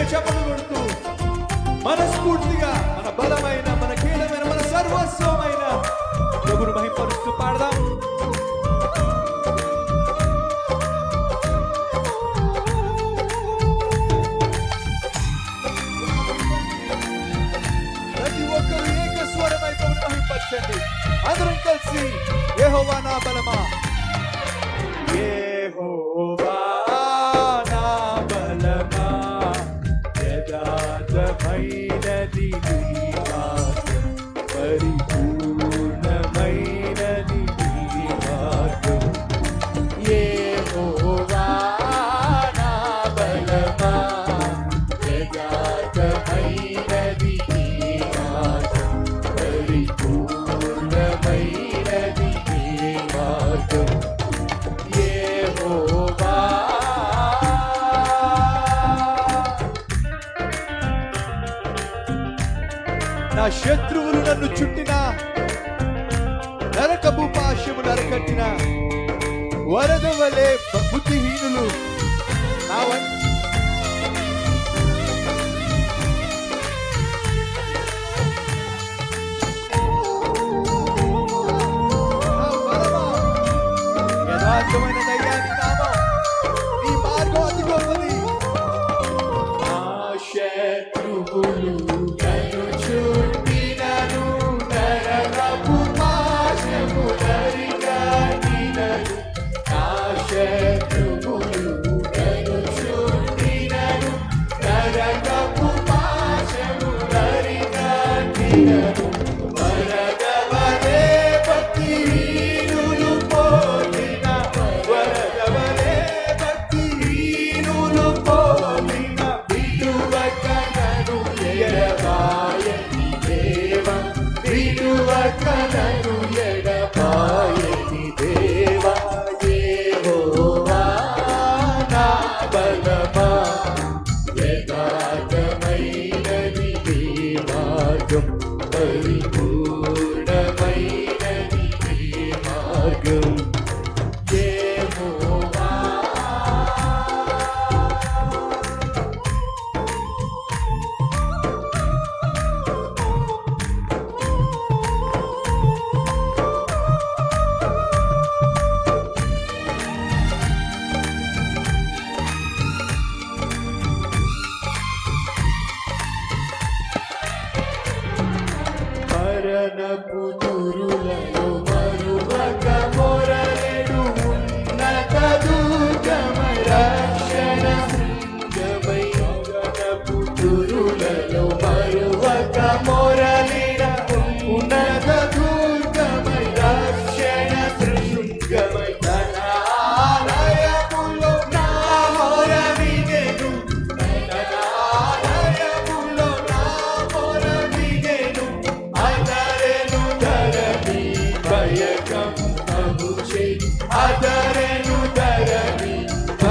గట్టిగా చెప్పలు కొడుతూ మనస్ఫూర్తిగా మన బలమైన మన కీలమైన మన సర్వస్వమైన ప్రభుని మహిపరుస్తూ పాడదాం. ప్రతి ఒక్కరు ఏకస్వరమై ప్రభును మహిపరచండి. అందరం కలిసి ఏహోవా నా బలమా? దుఃఖమైనది నా శత్రువులు నన్ను చుట్టిన నరకపు పాశము నరకట్టిన వరద వలె బుద్ధిహీనులు నా వంటి the uh,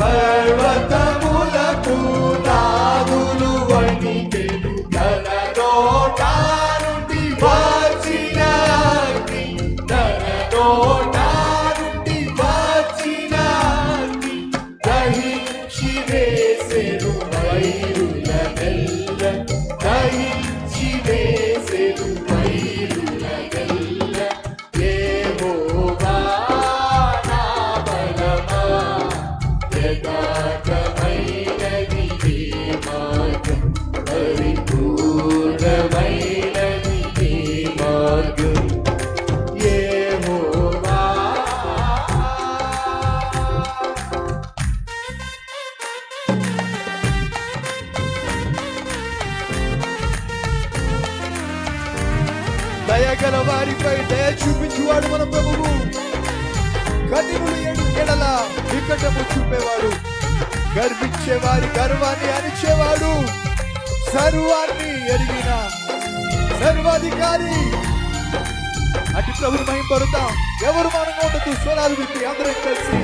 పర్వతములకు వారిపై దయ చూపించువాడు మన ప్రభువు. గతిములు ఏడు ఎడల వికటము చూపేవాడు. గర్వించే వారి గర్వాన్ని అణిచేవాడు సర్వాన్ని ఎరిగిన సర్వాధికారి. అటు ప్రభుని మహింపరుతాం ఎవరు మనంగా ఉండదు స్వరాలు విప్పి అందరం కలిసి.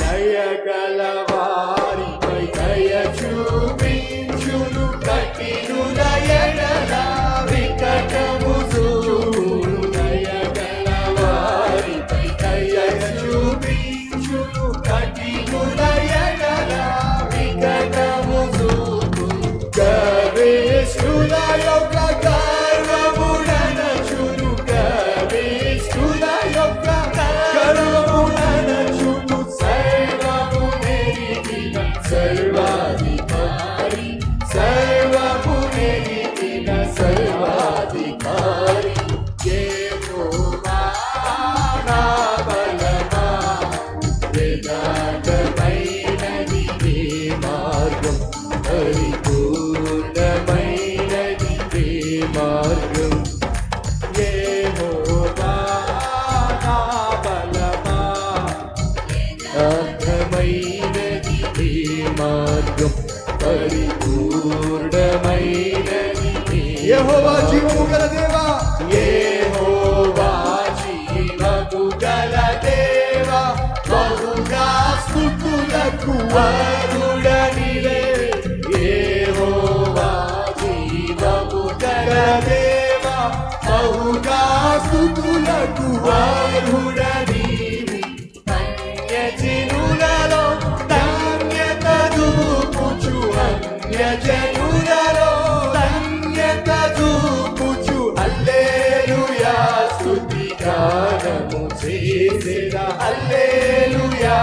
దయగల వారిపై దయ చూపించును కట్టిను దయగలా జీవము గల దేవా యెహోవా జీవము దేవా బహుగా స్తుతులకు అరుడనిలే. యెహోవా జీవము దేవా బహుగా స్తుతులకు అరుడనిలే. చేసేదా? హల్లెలూయా.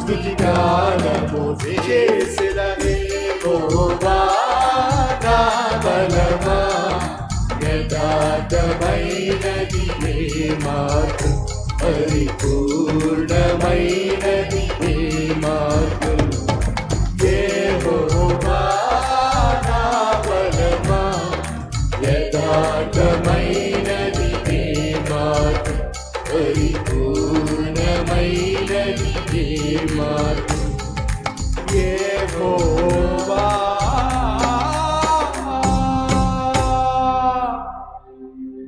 స్తుతి గానము చేసేదా? యెహోవా నా బలమా? యథార్థమైనది నీ మార్గం పరిపూర్ణమైనది